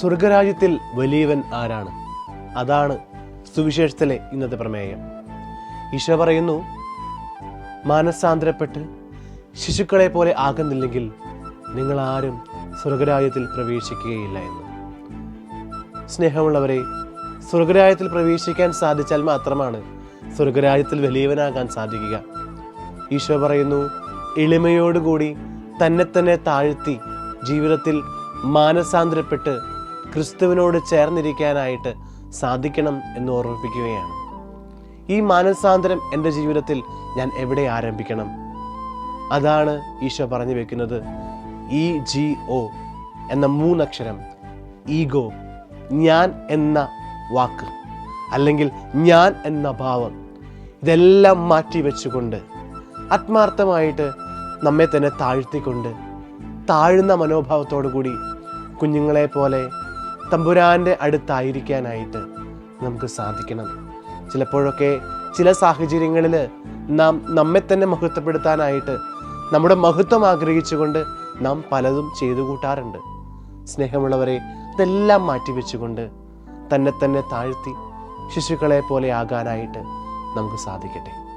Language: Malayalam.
സ്വർഗരാജ്യത്തിൽ വലിയവൻ ആരാണ്? അതാണ് സുവിശേഷത്തിലെ ഇന്നത്തെ പ്രമേയം. ഈശോ പറയുന്നു മാനസാന്തരപ്പെട്ട് ശിശുക്കളെ പോലെ ആകുന്നില്ലെങ്കിൽ നിങ്ങൾ ആരും സ്വർഗരാജ്യത്തിൽ പ്രവേശിക്കുകയില്ല എന്ന്. സ്നേഹമുള്ളവരെ സ്വർഗരാജ്യത്തിൽ പ്രവേശിക്കാൻ സാധിച്ചാൽ മാത്രമാണ് സ്വർഗരാജ്യത്തിൽ വലിയവനാകാൻ സാധിക്കുക. ഈശോ പറയുന്നു എളിമയോടുകൂടി തന്നെ തന്നെ താഴ്ത്തി ജീവിതത്തിൽ മാനസാന്തരപ്പെട്ട് ക്രിസ്തുവിനോട് ചേർന്നിരിക്കാനായിട്ട് സാധിക്കണം എന്ന് ഓർമ്മിപ്പിക്കുകയാണ്. ഈ മാനസാന്തരം എന്റെ ജീവിതത്തിൽ ഞാൻ എവിടെ ആരംഭിക്കണം? അതാണ് ഈശോ പറഞ്ഞു വെക്കുന്നത്. ഇ ജി ഒ എന്ന മൂന്നക്ഷരം. ഈഗോ ഞാൻ എന്ന വാക്ക്. അല്ലെങ്കിൽ ഞാൻ എന്ന ഭാവം. ഇതെല്ലാം മാറ്റി വെച്ചുകൊണ്ട് ആത്മാർത്ഥമായിട്ട് നമ്മെ തന്നെ താഴ്ത്തിക്കൊണ്ട് താഴ്ന്ന മനോഭാവത്തോടു കൂടി കുഞ്ഞുങ്ങളെ പോലെ തമ്പുരാന്റെ അടുത്തായിരിക്കാനായിട്ട് നമുക്ക് സാധിക്കണം. ചിലപ്പോഴൊക്കെ ചില സാഹചര്യങ്ങളിൽ നാം നമ്മെ തന്നെ മഹത്വപ്പെടുത്താനായിട്ട് നമ്മുടെ മഹത്വം ആഗ്രഹിച്ചുകൊണ്ട് നാം പലതും ചെയ്തു കൂട്ടാറുണ്ട്. സ്നേഹമുള്ളവരെ ഇതെല്ലാം മാറ്റിവെച്ചുകൊണ്ട് തന്നെ തന്നെ താഴ്ത്തി ശിശുക്കളെ പോലെ ആകാനായിട്ട് നമുക്ക് സാധിക്കട്ടെ.